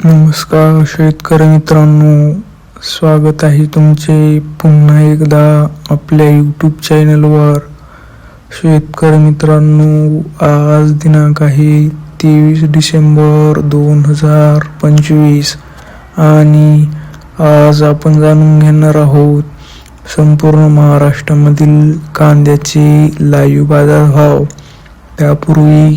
नमस्कार शेतकरी मित्रांनो स्वागत आहे तुमचे पुन्हा एकदा आपल्या यूट्यूब चॅनलवर शेतकरी मित्रांनो आज दिनांक आहे तेवीस डिसेंबर दोन हजार पंचवीस आणि आज आपण जाणून घेणार आहोत संपूर्ण महाराष्ट्रामधील कांद्याचे लाईव्ह बाजारभाव त्यापूर्वी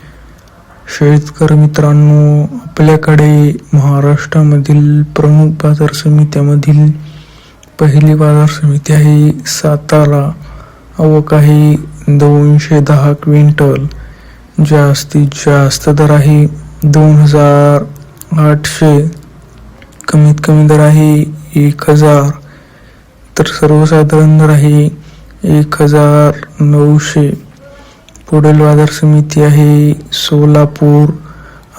शेतकरी मित्रांनो आपल्याकडे महाराष्ट्रामधील प्रमुख बाजार समित्यामधील पहिली बाजार समिती आहे सातारा. आवक आहे दोनशे दहा क्विंटल. जास्तीत जास्त दर आहे दोन हजार आठशे. कमीत कमी दर आहे एक हजार. तर सर्वसाधारण दर आहे एक हजार नऊशे. पुढील बाजार समिती आहे सोलापूर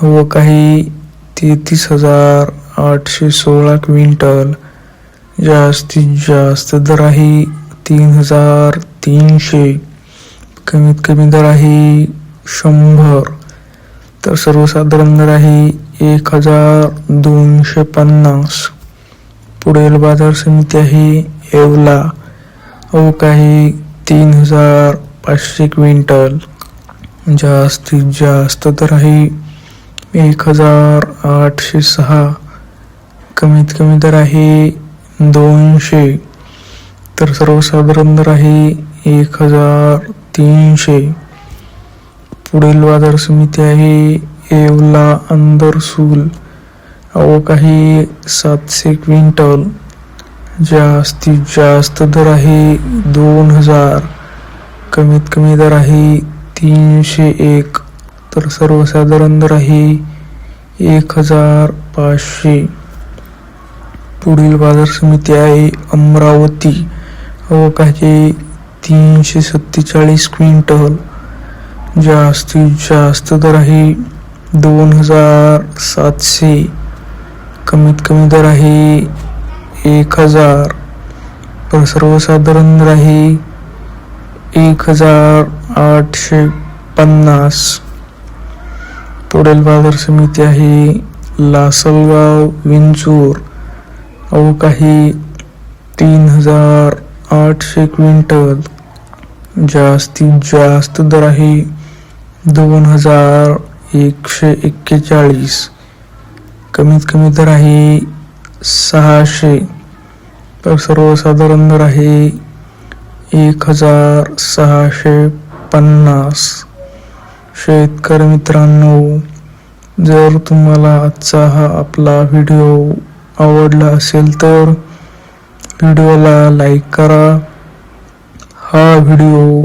व काही तेहतीस हजार आठशे सोळा क्विंटल. जास्तीत जास्त दर आहे तीन हजार तीनशे. कमीत कमी दर आहे शंभर. तर सर्वसाधारण दर आहे एक हजार दोनशे पन्नास. पुढील बाजार समिती आहे येवला आवक काही तीन हजार पाचशे क्विंटल जास्तीत जास्त दर आहे एक हजार आठशे सहा कमीत कमी दर आहे दोनशे तर सर्वसाधारण दर आहे एक हजार तीनशे. पुढील बाजार समिती आहे येवला अंदरसूल आवक आहे सातशे क्विंटल जास्तीत जास्त दर आहे दोन हजार. कमीत कमी दर आहे तीनशे एक तर सर्वसाधारण दर आहे एक हजार पाचशे पुढील बाजार समिती आहे अमरावती. आवक आहे तीनशे सत्तेचाळीस क्विंटल. जास्तीत जास्त दर आहे दोन हजार सातशे कमीत कमी दर आहे एक हजार तर सर्वसाधारण दर आहे एक हजार आठशे पन्नास. पुढील बाजार समिती आहे लासलगाव विंचूर. आवक काही तीन हजार आठशे क्विंटल. जास्तीत जास्त दर आहे दोन हजार एकशे एक्केचाळीस. कमीत कमी दर आहे सहाशे. तर सर्वसाधारण दर आहे एक हजार सहाशे पन्नास. शेतकरी मित्रांनो जर तुम्हाला आजचा हा आपला व्हिडिओ आवडला असेल तर व्हिडिओला लाईक करा. हा व्हिडिओ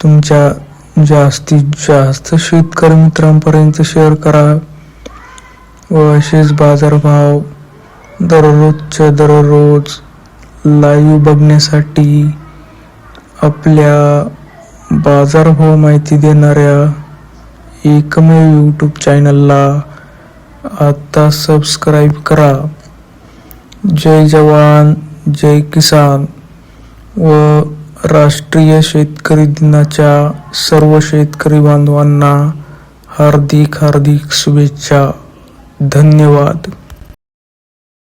तुमच्या जास्तीत जास्त शेतकरी मित्रांपर्यंत शेअर करा व असेच बाजारभाव दररोजच्या दररोज लाईव्ह बघण्यासाठी आपल्या बाजारभाव माहिती देणाऱ्या एकमेव यूट्यूब चॅनलला आत्ता सबस्क्राईब करा. जय जवान जय किसान व राष्ट्रीय शेतकरी दिनाच्या सर्व शेतकरी बांधवांना हार्दिक हार्दिक शुभेच्छा. धन्यवाद.